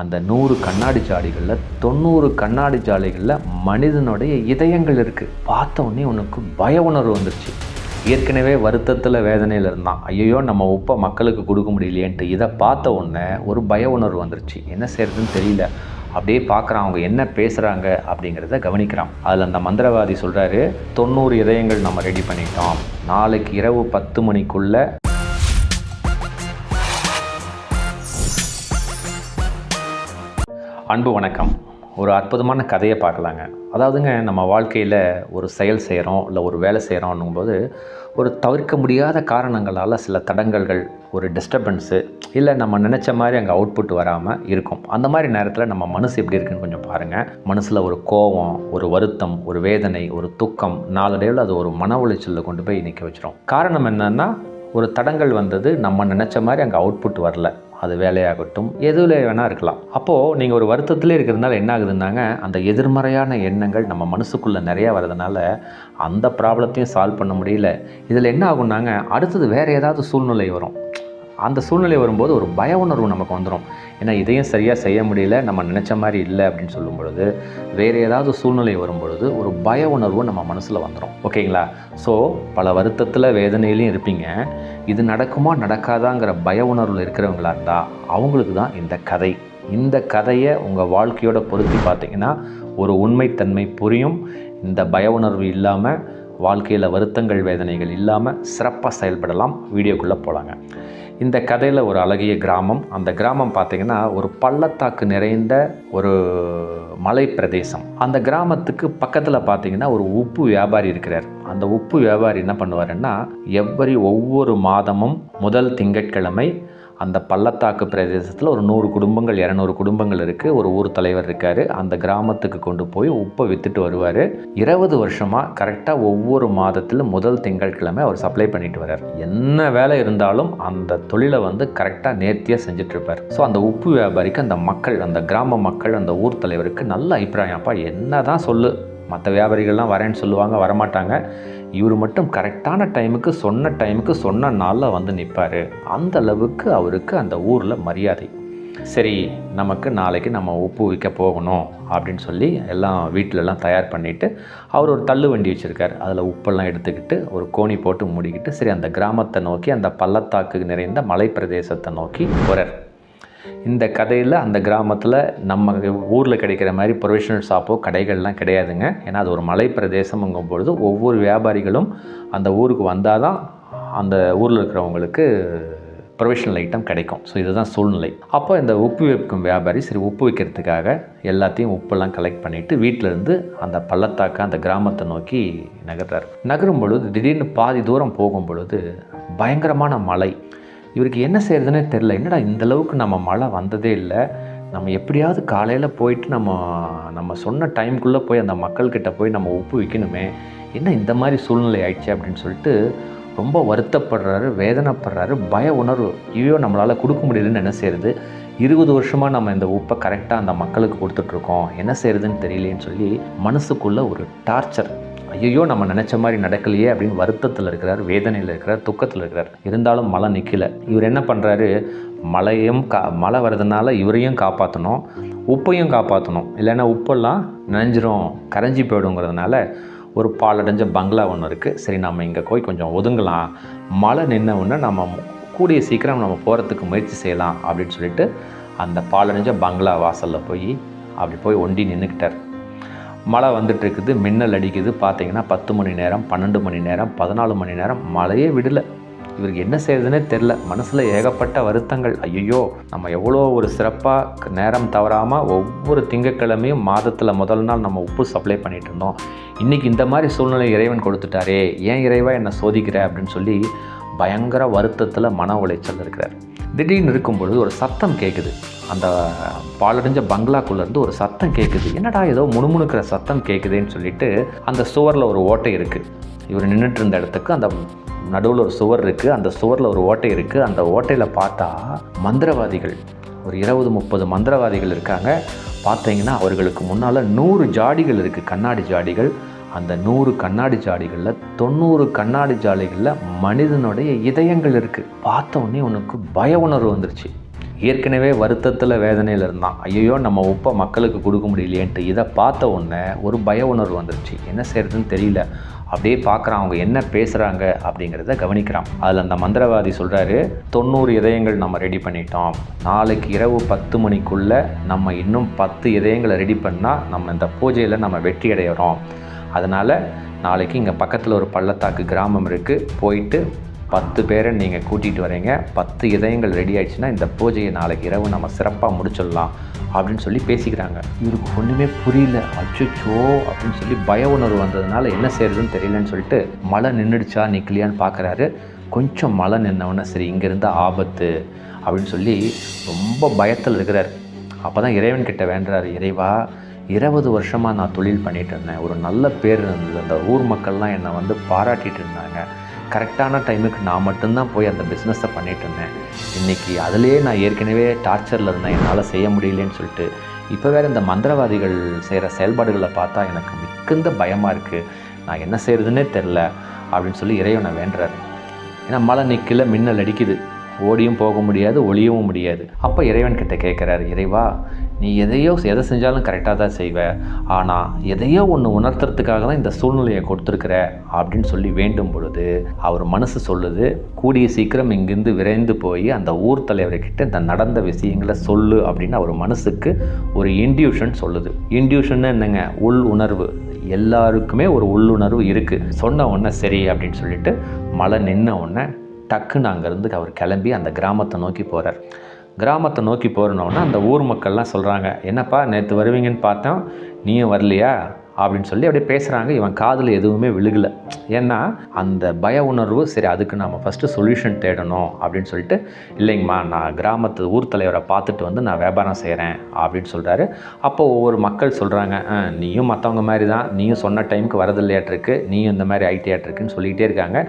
அந்த நூறு கண்ணாடி ஜாடிகளில் தொண்ணூறு கண்ணாடி சாலைகளில் மனிதனுடைய இதயங்கள் இருக்குது பார்த்தோன்னே உனக்கு பய உணர்வு வந்துருச்சு. ஏற்கனவே வருத்தத்தில் வேதனையில் இருந்தான். ஐயோ நம்ம உப்பை மக்களுக்கு கொடுக்க முடியலையேன்ட்டு இதை பார்த்த உடனே ஒரு பய உணர்வு வந்துருச்சு. என்ன செய்கிறதுன்னு தெரியல. அப்படியே பார்க்குறான். அவங்க என்ன பேசுகிறாங்க அப்படிங்கிறத கவனிக்கிறான். அதில் அந்த மந்திரவாதி சொல்கிறாரு தொண்ணூறு இதயங்கள் நம்ம ரெடி பண்ணிட்டோம். நாளைக்கு இரவு பத்து மணிக்குள்ளே அன்பு வணக்கம். ஒரு அற்புதமான கதையை பார்க்கலாங்க. அதாவதுங்க நம்ம வாழ்க்கையில் ஒரு செயல் செய்கிறோம் இல்லை ஒரு வேலை செய்கிறோன்னும் போது ஒரு தவிர்க்க முடியாத காரணங்களால் சில தடங்கல்கள் ஒரு டிஸ்டர்பன்ஸு இல்லை நம்ம நினச்ச மாதிரி அங்கே அவுட்புட் வராமல் இருக்கும். அந்த மாதிரி நேரத்தில் நம்ம மனசு எப்படி இருக்குன்னு கொஞ்சம் பாருங்கள் மனசில் ஒரு கோபம் ஒரு வருத்தம் ஒரு வேதனை ஒரு துக்கம் நாளடைவில் அது ஒரு மன உளைச்சலில் கொண்டு போய் நிற்க வச்சிரும். காரணம் என்னென்னா ஒரு தடங்கள் வந்தது நம்ம நினச்ச மாதிரி அங்கே அவுட்புட் வரல. அது வேலையாகட்டும் எதுவில் வேணால் இருக்கலாம். அப்போது நீங்கள் ஒரு வருத்தத்திலே இருக்கிறதுனால என்ன ஆகுதுன்னாங்க அந்த எதிர்மறையான எண்ணங்கள் நம்ம மனசுக்குள்ளே நிறையா வர்றதுனால அந்த ப்ராப்ளத்தையும் சால்வ் பண்ண முடியல. இதில் என்ன ஆகும்னாங்க அடுத்தது வேறு ஏதாவது சூழ்நிலை வரும். அந்த சூழ்நிலை வரும்போது ஒரு பய உணர்வு நமக்கு வந்துடும் ஏன்னா இதையும் சரியாக செய்ய முடியல நம்ம நினச்ச மாதிரி இல்லை அப்படின்னு சொல்லும் பொழுது வேறு ஏதாவது சூழ்நிலை வரும் பொழுது ஒரு பய உணர்வு நம்ம மனசில் வந்துடும் ஓகேங்களா? ஸோ பல வருத்தத்தில் வேதனையிலையும் இருப்பீங்க. இது நடக்குமா நடக்காதாங்கிற பய உணர்வில் இருக்கிறவங்களா இருந்தால் அவங்களுக்கு தான் இந்த கதை. இந்த கதையை உங்கள் வாழ்க்கையோட பொருத்தி பார்த்தீங்கன்னா ஒரு உண்மைத்தன்மை புரியும். இந்த பய உணர்வு இல்லாமல் வாழ்க்கையில் வருத்தங்கள் வேதனைகள் இல்லாமல் சிறப்பாக செயல்படலாம். வீடியோக்குள்ளே போகலாங்க இந்த கதையில் ஒரு அழகிய கிராமம். அந்த கிராமம் பார்த்திங்கன்னா ஒரு பள்ளத்தாக்கு நிறைந்த ஒரு மலை பிரதேசம் அந்த கிராமத்துக்கு பக்கத்தில் பார்த்திங்கன்னா ஒரு உப்பு வியாபாரி இருக்கிறார். அந்த உப்பு வியாபாரி என்ன பண்ணுவாருன்னா எவ்வரி ஒவ்வொரு மாதமும் முதல் திங்கட்கிழமை அந்த பள்ளத்தாக்கு பிரதேசத்தில் ஒரு நூறு குடும்பங்கள் இரநூறு குடும்பங்கள் இருக்குது ஒரு ஊர் தலைவர் இருக்கார். அந்த கிராமத்துக்கு கொண்டு போய் உப்பை விற்றுட்டு வருவார். இருபது வருஷமாக கரெக்டாக ஒவ்வொரு மாதத்திலும் முதல் திங்கட்கிழமை அவர் சப்ளை பண்ணிட்டு வர்றார். என்ன வேலை இருந்தாலும் அந்த தொழிலை வந்து கரெக்டாக நேர்த்தியாக செஞ்சிட்ருப்பார். ஸோ அந்த உப்பு வியாபாரிக்கு அந்த மக்கள் அந்த கிராம மக்கள் அந்த ஊர் தலைவருக்கு நல்ல அபிப்பிராயம். அப்பா என்ன தான் சொல்லு. மற்ற வியாபாரிகள்லாம் வரேன்னு சொல்லுவாங்க வரமாட்டாங்க. இவர் மட்டும் கரெக்டான டைமுக்கு சொன்ன டைமுக்கு சொன்ன நாளில் வந்து நிற்பார் அந்த அளவுக்கு அவருக்கு அந்த ஊரில் மரியாதை. சரி நமக்கு நாளைக்கு நம்ம உப்பு விற்க போகணும் அப்படின்னு சொல்லி எல்லாம் வீட்டிலலாம் தயார் பண்ணிவிட்டு அவர் ஒரு தள்ளு வண்டி வச்சுருக்கார். அதில் உப்பெல்லாம் எடுத்துக்கிட்டு ஒரு கோணி போட்டு மூடிக்கிட்டு சரி அந்த கிராமத்தை நோக்கி அந்த பள்ளத்தாக்கு நிறைந்த மலை பிரதேசத்தை நோக்கி போகிறார் இந்த கதையில் அந்த கிராமத்தில் நம்ம ஊரில் கிடைக்கிற மாதிரி ப்ரொவிஷனல் ஷாப்போ கடைகள்லாம் கிடையாதுங்க. ஏன்னா அது ஒரு மலை பிரதேசம்ங்கும் பொழுது ஒவ்வொரு வியாபாரிகளும் அந்த ஊருக்கு வந்தால் தான் அந்த ஊரில் இருக்கிறவங்களுக்கு ப்ரொவிஷனல் ஐட்டம் கிடைக்கும். ஸோ இதுதான் சூழ்நிலை. அப்போ இந்த உப்பு வைக்கும் வியாபாரி சரி உப்பு வைக்கிறதுக்காக எல்லாத்தையும் உப்பெல்லாம் கலெக்ட் பண்ணிவிட்டு வீட்டிலேருந்து அந்த பள்ளத்தாக்க அந்த கிராமத்தை நோக்கி நகர்றார். நகரும் பொழுது திடீர்னு பாதி தூரம் போகும் பொழுது பயங்கரமான மழை. இவருக்கு என்ன செய்கிறதுனே தெரில என்னடா இந்த அளவுக்கு நம்ம மழை வந்ததே இல்லை. நம்ம எப்படியாவது காலையில் போயிட்டு நம்ம நம்ம சொன்ன டைமுக்குள்ளே போய் அந்த மக்கள்கிட்ட போய் நம்ம உப்பு விற்கணுமே என்ன இந்த மாதிரி சூழ்நிலை ஆயிடுச்சு அப்படின்னு சொல்லிட்டு ரொம்ப வருத்தப்படுறாரு வேதனைப்படுறாரு பய உணர்வு. இவையோ நம்மளால் கொடுக்க முடியலன்னு என்ன செய்கிறது இருபது வருஷமாக நம்ம இந்த உப்பை கரெக்டாக அந்த மக்களுக்கு கொடுத்துட்ருக்கோம் என்ன செய்கிறதுன்னு தெரியலேன்னு சொல்லி மனசுக்குள்ளே ஒரு டார்ச்சர் ஐயோ நம்ம நினச்ச மாதிரி நடக்கலையே அப்படின்னு வருத்தத்தில் இருக்கிறார் வேதனையில் இருக்கிறார் துக்கத்தில் இருக்கிறார். இருந்தாலும் மழை நிற்கல இவர் என்ன பண்ணுறாரு மழையும் கா மழை வர்றதுனால இவரையும் காப்பாற்றணும் உப்பையும் காப்பாற்றணும் இல்லைன்னா உப்பெல்லாம் நனைஞ்சிரும் கரைஞ்சி போயிடுங்கிறதுனால ஒரு பாலடைஞ்ச பங்களா ஒன்று இருக்குது சரி நம்ம இங்கே போய் கொஞ்சம் ஒதுங்கலாம். மழை நின்ன உடனே நம்ம கூடிய சீக்கிரம் நம்ம போகிறதுக்கு முயற்சி செய்யலாம் அப்படின்னு சொல்லிட்டு அந்த பாலடைஞ்ச பங்களா வாசலில் போய் அப்படி போய் ஒண்டி நின்றுக்கிட்டார் மழை வந்துட்டுருக்குது மின்னல் அடிக்குது. பார்த்தீங்கன்னா பத்து மணி நேரம் பன்னெண்டு மணி நேரம் பதினாலு மணி நேரம் மழையே விடலை. இவருக்கு என்ன செய்யறதுனே தெரில மனசில் ஏகப்பட்ட வருத்தங்கள். ஐயோ நம்ம எவ்வளோ ஒரு சிறப்பாக நேரம் தவறாமல் ஒவ்வொரு திங்கட்கிழமையும் மாதத்தில் முதல் நாள் நம்ம உப்பு சப்ளை பண்ணிகிட்டு இருந்தோம். இன்றைக்கி இந்த மாதிரி சூழ்நிலை இறைவன் கொடுத்துட்டாரே. ஏன் இறைவா என்னை சோதிக்கிற அப்படின்னு சொல்லி பயங்கர வருத்தத்தில் மன உளைச்சல் இருக்கிறார். திடீர்னு இருக்கும் பொழுது ஒரு சத்தம் கேட்குது அந்த பாலடைஞ்ச பங்களாக்குள்ளேருந்து ஒரு சத்தம் கேட்குது என்னடா ஏதோ முணுமுணுக்கிற சத்தம் கேட்குதேன்னு சொல்லிட்டு அந்த சுவரில் ஒரு ஓட்டை இருக்குது இவர் நின்றுட்டு இருந்த இடத்துக்கு அந்த நடுவில் ஒரு சுவர் இருக்குது அந்த சுவரில் ஒரு ஓட்டை இருக்குது அந்த ஓட்டையில் பார்த்தா மந்திரவாதிகள் ஒரு இருபது முப்பது மந்திரவாதிகள் இருக்காங்க. பார்த்தீங்கன்னா அவர்களுக்கு முன்னால் நூறு ஜாடிகள் இருக்குது கண்ணாடி ஜாடிகள். அந்த நூறு கண்ணாடி ஜாடிகளில் தொண்ணூறு கண்ணாடி ஜாடிகளில் மனிதனுடைய இதயங்கள் இருக்குது பார்த்த உடனே உனக்கு பய உணர்வு வந்துருச்சு. ஏற்கனவே வருத்தத்தில் வேதனையில் இருந்தான். ஐயோ நம்ம உப்பை மக்களுக்கு கொடுக்க முடியலையேன்ட்டு இதை பார்த்த உடனே ஒரு பய உணர்வு வந்துருச்சு. என்ன செய்கிறதுன்னு தெரியல. அப்படியே பார்க்குறான் அவங்க என்ன பேசுகிறாங்க அப்படிங்கிறத கவனிக்கிறான். அதில் அந்த மந்திரவாதி சொல்கிறாரு தொண்ணூறு இதயங்கள் நம்ம ரெடி பண்ணிட்டோம். நாளைக்கு இரவு பத்து மணிக்குள்ளே நம்ம இன்னும் பத்து இதயங்களை ரெடி பண்ணால் நம்ம இந்த பூஜையில் நம்ம வெற்றி அடைகிறோம் அதனால் நாளைக்கு இங்கே பக்கத்தில் ஒரு பள்ளத்தாக்கு கிராமம் இருக்குது போயிட்டு பத்து பேரை நீங்கள் கூட்டிகிட்டு வரீங்க. பத்து இதயங்கள் ரெடி ஆயிடுச்சுன்னா இந்த பூஜையை நாளைக்கு இரவு நம்ம சிறப்பாக முடிச்சிடலாம் அப்படின்னு சொல்லி பேசிக்கிறாங்க. இவருக்கு ஒன்றுமே புரியல. அச்சுச்சோ அப்படின்னு சொல்லி பய உணர்வு வந்ததுனால என்ன செய்யறதுன்னு தெரியலன்னு சொல்லிட்டு மழை நின்றுடுச்சா நிற்கலையான்னு பார்க்குறாரு கொஞ்சம் மழை நின்னவொன்னே சரி இங்கேருந்து ஆபத்து அப்படின்னு சொல்லி ரொம்ப பயத்தில் இருக்கிறார். அப்போ தான் இறைவன் கிட்டே வேண்டுறாரு இறைவா இருபது வருஷமாக நான் தொழில் பண்ணிகிட்டு இருந்தேன். ஒரு நல்ல பேர் இருந்தது. அந்த ஊர் மக்கள்லாம் என்னை வந்து பாராட்டிகிட்டு இருந்தாங்க. கரெக்டான டைமுக்கு நான் மட்டும்தான் போய் அந்த பிஸ்னஸை பண்ணிட்டு இருந்தேன். இன்றைக்கி அதுலேயே நான் ஏற்கனவே டார்ச்சரில் இருந்தேன். என்னால் செய்ய முடியலன்னு சொல்லிட்டு. இப்போ வேறு இந்த மந்திரவாதிகள் செய்கிற செயல்பாடுகளை பார்த்தா எனக்கு மிகுந்த பயமாக இருக்குது நான் என்ன செய்கிறதுனே தெரில அப்படின்னு சொல்லி இறைவனை வேண்டுறாரு. ஏன்னா மழை நிற்கல மின்னல் அடிக்குது. ஓடியும் போக முடியாது ஒளியவும் முடியாது. அப்போ இறைவன் கிட்ட கேட்குறாரு இறைவா நீ எதையோ எதை செஞ்சாலும் கரெக்டாக தான் செய்வ. ஆனால் எதையோ ஒன்று உணர்த்துறதுக்காக தான் இந்த சூழ்நிலையை கொடுத்துருக்குற அப்படின்னு சொல்லி வேண்டும் பொழுது அவர் மனசு சொல்லுது. கூடிய சீக்கிரம் இங்கிருந்து விரைந்து போய் அந்த ஊர் தலைவர்கிட்ட இந்த நடந்த விஷயங்களை சொல்லு அப்படின்னு அவர் மனசுக்கு ஒரு இன்டியூஷன் சொல்லுது. இன்டியூஷன் என்னங்க? உள் உணர்வு. எல்லாருக்குமே ஒரு உள்ளுணர்வு இருக்குது சொன்ன உடனே சரி அப்படின்னு சொல்லிட்டு மழை நின்ன உடனே டக்குன்னு அங்கேருந்து அவர் கிளம்பி அந்த கிராமத்தை நோக்கி போகிறார் கிராமத்தை நோக்கி போகிறனோன்னா அந்த ஊர் மக்கள்லாம் சொல்கிறாங்க என்னப்பா நேற்று வருவீங்கன்னு பார்த்தோம் நீயும் வரலையா? அப்படின்னு சொல்லி அப்படியே பேசுகிறாங்க இவன் காதில் எதுவுமே விழுகலை. ஏன்னா அந்த பய உணர்வு சரி அதுக்கு நம்ம ஃபஸ்ட்டு சொல்யூஷன் தேடணும் அப்படின்னு சொல்லிட்டு இல்லைங்கம்மா நான் கிராமத்து ஊர் தலைவரை பார்த்துட்டு வந்து நான் வியாபாரம் செய்கிறேன் அப்படின்னு சொல்கிறாரு அப்போ ஒவ்வொரு மக்கள் சொல்கிறாங்க நீயும் மற்றவங்க மாதிரி தான் நீயும் சொன்ன டைமுக்கு வரதில்லையாட்டிருக்கு நீயும் இந்த மாதிரி ஐடியாட்டிருக்குன்னு சொல்லிக்கிட்டே இருக்காங்க.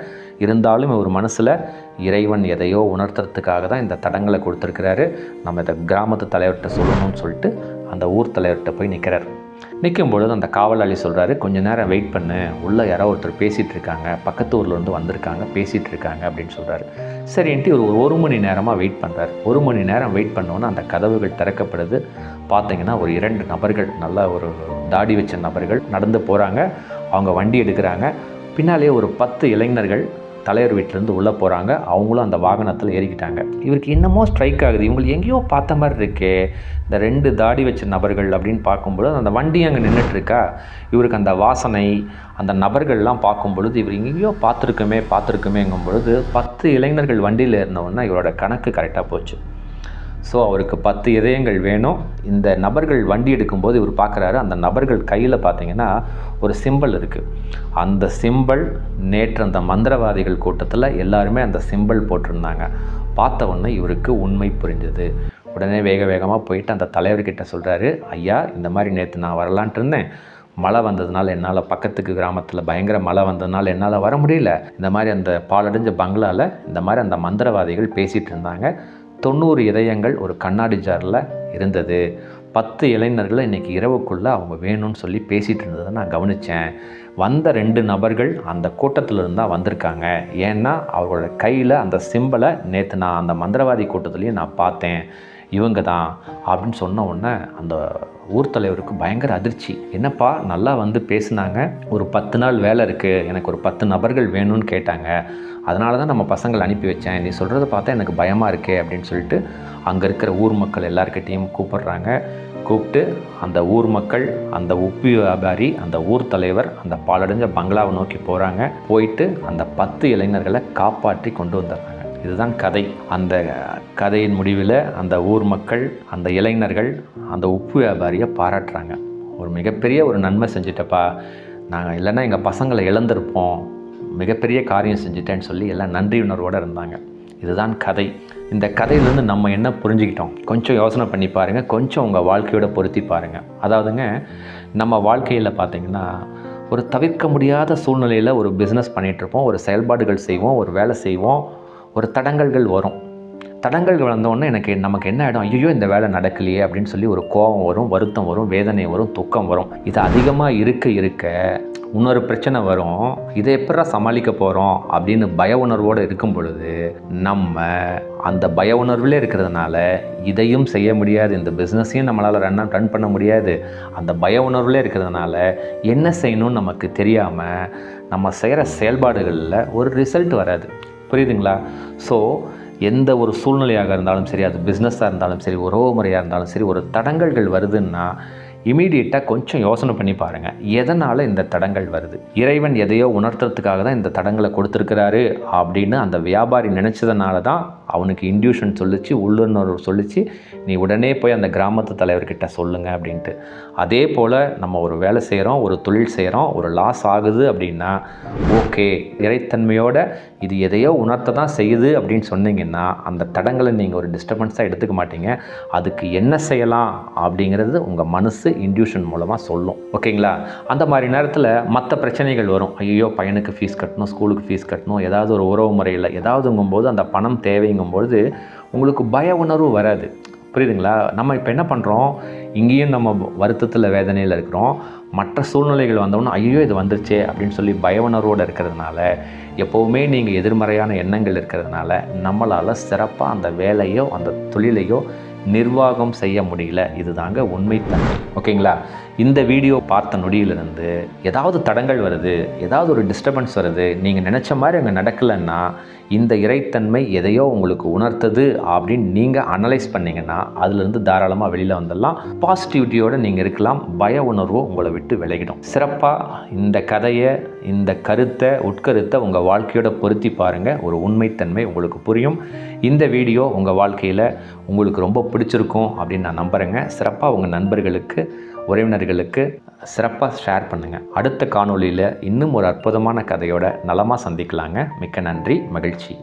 இருந்தாலும் இவர் மனசில் இறைவன் எதையோ உணர்த்துறதுக்காக தான் இந்த தடங்களை கொடுத்துருக்கிறாரு. நம்ம இதை கிராமத்து தலைவர்கிட்ட சொல்லணும்னு சொல்லிட்டு அந்த ஊர் தலைவர்கிட்ட போய் நிற்கிறார் நிற்கும் பொழுது அந்த காவலாளி சொல்கிறாரு கொஞ்ச நேரம் வெயிட் பண்ணு. உள்ளே யாரோ ஒருத்தர் பேசிகிட்டு இருக்காங்க. பக்கத்து ஊர்லேருந்து வந்திருக்காங்க பேசிகிட்டு இருக்காங்க அப்படின்னு சொல்கிறாரு சரின்ட்டு ஒரு ஒரு மணி நேரமாக வெயிட் பண்ணுறாரு ஒரு மணி நேரம் வெயிட் பண்ணோன்னே அந்த கதவுகள் திறக்கப்படுது. பார்த்தீங்கன்னா ஒரு இரண்டு நபர்கள் நல்ல ஒரு தாடி வச்ச நபர்கள் நடந்து போகிறாங்க அவங்க வண்டி எடுக்கிறாங்க. பின்னாலே ஒரு பத்து இளைஞர்கள் தலைவர் வீட்டிலேருந்து உள்ளே போகிறாங்க. அவங்களும் அந்த வாகனத்தில் ஏறிக்கிட்டாங்க. இவருக்கு இன்னமோ ஸ்ட்ரைக் ஆகுது. இவங்களுக்கு எங்கேயோ பார்த்த மாதிரி இருக்கே. இந்த ரெண்டு தாடி வச்ச நபர்கள் அப்படின்னு பார்க்கும்பொழுது அந்த வண்டி அங்கே நின்றுட்டுருக்கா. இவருக்கு அந்த வாசனை அந்த நபர்கள்லாம் பார்க்கும் பொழுது இவர் எங்கேயோ பார்த்துருக்குமே பார்த்துருக்கோமேங்கும் பொழுது பத்து இளைஞர்கள் வண்டியில் இருந்தவுடனே இவரோட கணக்கு கரெக்டாக போச்சு. ஸோ அவருக்கு பத்து இதயங்கள் வேணும். இந்த நபர்கள் வண்டி எடுக்கும்போது இவர் பார்க்குறாரு அந்த நபர்கள் கையில் பார்த்தீங்கன்னா ஒரு சிம்பல் இருக்குது அந்த சிம்பல் நேற்று அந்த மந்திரவாதிகள் கூட்டத்தில் எல்லாருமே அந்த சிம்பல் போட்டிருந்தாங்க. பார்த்த உடனே இவருக்கு உண்மை புரிஞ்சது. உடனே வேக வேகமாக போயிட்டு அந்த தலைவர்கிட்ட சொல்கிறாரு ஐயா இந்த மாதிரி நேற்று நான் வரலான்ட்டு இருந்தேன். மழை வந்ததுனால என்னால் பக்கத்துக்கு கிராமத்தில் பயங்கர மழை வந்ததுனால என்னால் வர முடியல. இந்த மாதிரி அந்த பாலடைஞ்ச பங்களாவில் இந்த மாதிரி அந்த மந்திரவாதிகள் பேசிகிட்டு இருந்தாங்க. தொண்ணூறு இதயங்கள் ஒரு கண்ணாடி ஜாரில் இருந்தது. பத்து இளைஞர்களை இன்றைக்கி இரவுக்குள்ளே அவங்க வேணும்னு சொல்லி பேசிகிட்டு இருந்ததை நான் கவனித்தேன் வந்த ரெண்டு நபர்கள் அந்த கூட்டத்தில் இருந்தால் வந்திருக்காங்க. ஏன்னா அவர்களோட கையில் அந்த சிம்பலை நேற்று நான் அந்த மந்திரவாதி கூட்டத்துலேயும் நான் பார்த்தேன். இவங்க தான் அப்படின்னு சொன்ன உடனே அந்த ஊர் தலைவருக்கு பயங்கர அதிர்ச்சி. என்னப்பா நல்லா வந்து பேசினாங்க. ஒரு பத்து நாள் வேலை இருக்குது எனக்கு ஒரு பத்து நபர்கள் வேணும்னு கேட்டாங்க. அதனால தான் நம்ம பசங்களை அனுப்பி வச்சேன். நீ சொல்கிறத பார்த்தா எனக்கு பயமாக இருக்கே அப்படின்னு சொல்லிட்டு அங்கே இருக்கிற ஊர் மக்கள் எல்லார்கிட்டேயும் கூப்பிடுறாங்க. கூப்பிட்டு அந்த ஊர் மக்கள் அந்த உப்பு வியாபாரி அந்த ஊர் தலைவர் அந்த பாலடைஞ்ச பங்களாவை நோக்கி போகிறாங்க போயிட்டு அந்த பத்து இளைஞர்களை காப்பாற்றி கொண்டு வந்துடுறாங்க. இதுதான் கதை. அந்த கதையின் முடிவில் அந்த ஊர் மக்கள் அந்த இளைஞர்கள் அந்த உப்பு வியாபாரியை பாராட்டுறாங்க. ஒரு மிகப்பெரிய ஒரு நன்மை செஞ்சிட்டப்பா. நாங்கள் இல்லைன்னா எங்கள் பசங்களை இழந்திருப்போம். மிகப்பெரிய காரியம் செஞ்சுட்டேன்னு சொல்லி எல்லாம் நன்றி உணர்வோடு இருந்தாங்க. இதுதான் கதை. இந்த கதையிலேருந்து நம்ம என்ன புரிஞ்சுக்கிட்டோம்? கொஞ்சம் யோசனை பண்ணி பாருங்கள் கொஞ்சம் உங்கள் வாழ்க்கையோட பொருத்தி பாருங்கள் அதாவதுங்க நம்ம வாழ்க்கையில் பார்த்தீங்கன்னா ஒரு தவிர்க்க முடியாத சூழ்நிலையில் ஒரு பிஸ்னஸ் பண்ணிகிட்ருப்போம் ஒரு செயல்பாடுகள் செய்வோம். ஒரு வேலை செய்வோம். ஒரு தடங்கல்கள் வரும். தடங்கள் வளர்ந்தோடனே எனக்கு நமக்கு என்ன ஆகிடும் ஐயோ இந்த வேலை நடக்கலையே அப்படின்னு சொல்லி ஒரு கோபம் வரும் வருத்தம் வரும் வேதனை வரும் துக்கம் வரும். இது அதிகமாக இருக்க இருக்க இன்னொரு பிரச்சனை வரும். இதை எப்படா சமாளிக்க போகிறோம் அப்படின்னு பய உணர்வோடு இருக்கும் பொழுது நம்ம அந்த பய உணர்வில் இருக்கிறதுனால இதையும் செய்ய முடியாது. இந்த பிஸ்னஸையும் நம்மளால் ரன் ரன் பண்ண முடியாது. அந்த பய உணர்வில் இருக்கிறதுனால என்ன செய்யணும்னு நமக்கு தெரியாமல் நம்ம செய்கிற செயல்பாடுகளில் ஒரு ரிசல்ட் வராது. புரியுதுங்களா? ஸோ எந்த ஒரு சூழ்நிலையாக இருந்தாலும் சரி அது பிஸ்னஸாக இருந்தாலும் சரி உறவு முறையாக இருந்தாலும் சரி ஒரு தடங்கல்கள் வருதுன்னா இமீடியட்டாக கொஞ்சம் யோசனை பண்ணி பாருங்கள் எதனால் இந்த தடங்கள் வருது? இறைவன் எதையோ உணர்த்துறதுக்காக தான் இந்த தடங்களை கொடுத்துருக்கிறாரு அப்படின்னு அந்த வியாபாரி நினச்சதுனால தான் அவனுக்கு இன்டியூஷன் சொல்லிச்சு உள்ளுணர்வு சொல்லிச்சு. நீ உடனே போய் அந்த கிராமத்து தலைவர்கிட்ட சொல்லுங்கள் அப்படின்ட்டு. அதே போல் நம்ம ஒரு வேலை செய்கிறோம் ஒரு தொழில் செய்கிறோம் ஒரு லாஸ் ஆகுது அப்படின்னா ஓகே இறைத்தன்மையோட இது எதையோ உணர்த்த தான் செய்யுது அப்படின்னு சொன்னீங்கன்னா அந்த தடங்களை நீங்கள் ஒரு டிஸ்டர்பன்ஸாக எடுத்துக்க மாட்டீங்க. அதுக்கு என்ன செய்யலாம் அப்படிங்கிறது உங்கள் மனசு இன்டியூஷன் மூலமாக சொல்லும். ஓகேங்களா? அந்த மாதிரி நேரத்தில் மற்ற பிரச்சனைகள் வரும். ஐயோ பையனுக்கு ஃபீஸ் கட்டணும் ஸ்கூலுக்கு ஃபீஸ் கட்டணும் ஏதாவது ஒரு உறவு முறையில் ஏதாவதுங்கும்போது அந்த பணம் அப்படிங்கும்பொழுது உங்களுக்கு பய உணர்வு வராது. புரியுதுங்களா? நம்ம இப்போ என்ன பண்ணுறோம் இங்கேயும் நம்ம வருத்தத்தில் வேதனையில் இருக்கிறோம். மற்ற சூழ்நிலைகள் வந்தோன்னா ஐயோ இது வந்துருச்சே அப்படின்னு சொல்லி பய உணர்வோடு இருக்கிறதுனால எப்போவுமே நீங்கள் எதிர்மறையான எண்ணங்கள் இருக்கிறதுனால நம்மளால் சிறப்பாக அந்த வேலையோ அந்த தொழிலையோ நிர்வாகம் செய்ய முடியல. இதுதாங்க உண்மை தன்மை ஓகேங்களா? இந்த வீடியோ பார்த்த நொடியிலிருந்து ஏதாவது தடங்கள் வருது ஏதாவது ஒரு டிஸ்டர்பன்ஸ் வருது நீங்கள் நினச்ச மாதிரி அங்கே நடக்கலைன்னா இந்த இறைத்தன்மை எதையோ உங்களுக்கு உணர்த்தது அப்படின்னு நீங்கள் அனலைஸ் பண்ணிங்கன்னா அதுலேருந்து தாராளமாக வெளியில் வந்துடலாம். பாசிட்டிவிட்டியோடு நீங்கள் இருக்கலாம் பய உணர்வு உங்களை விட்டு விலகிடும். சிறப்பாக இந்த கதையை இந்த கருத்தை உட்கருத்தை உங்கள் வாழ்க்கையோட பொருத்தி பாருங்கள் ஒரு உண்மைத்தன்மை உங்களுக்கு புரியும். இந்த வீடியோ உங்கள் வாழ்க்கையில் உங்களுக்கு ரொம்ப பிடிச்சிருக்கும் அப்படின்னு நான் நம்புகிறேங்க சிறப்பாக உங்கள் நண்பர்களுக்கு உறவினர்களுக்கு சிறப்பாக ஷேர் பண்ணுங்கள் அடுத்த காணொளியில் இன்னும் ஒரு அற்புதமான கதையோட நலமாக சந்திக்கலாங்க. மிக்க நன்றி மகிழ்ச்சி.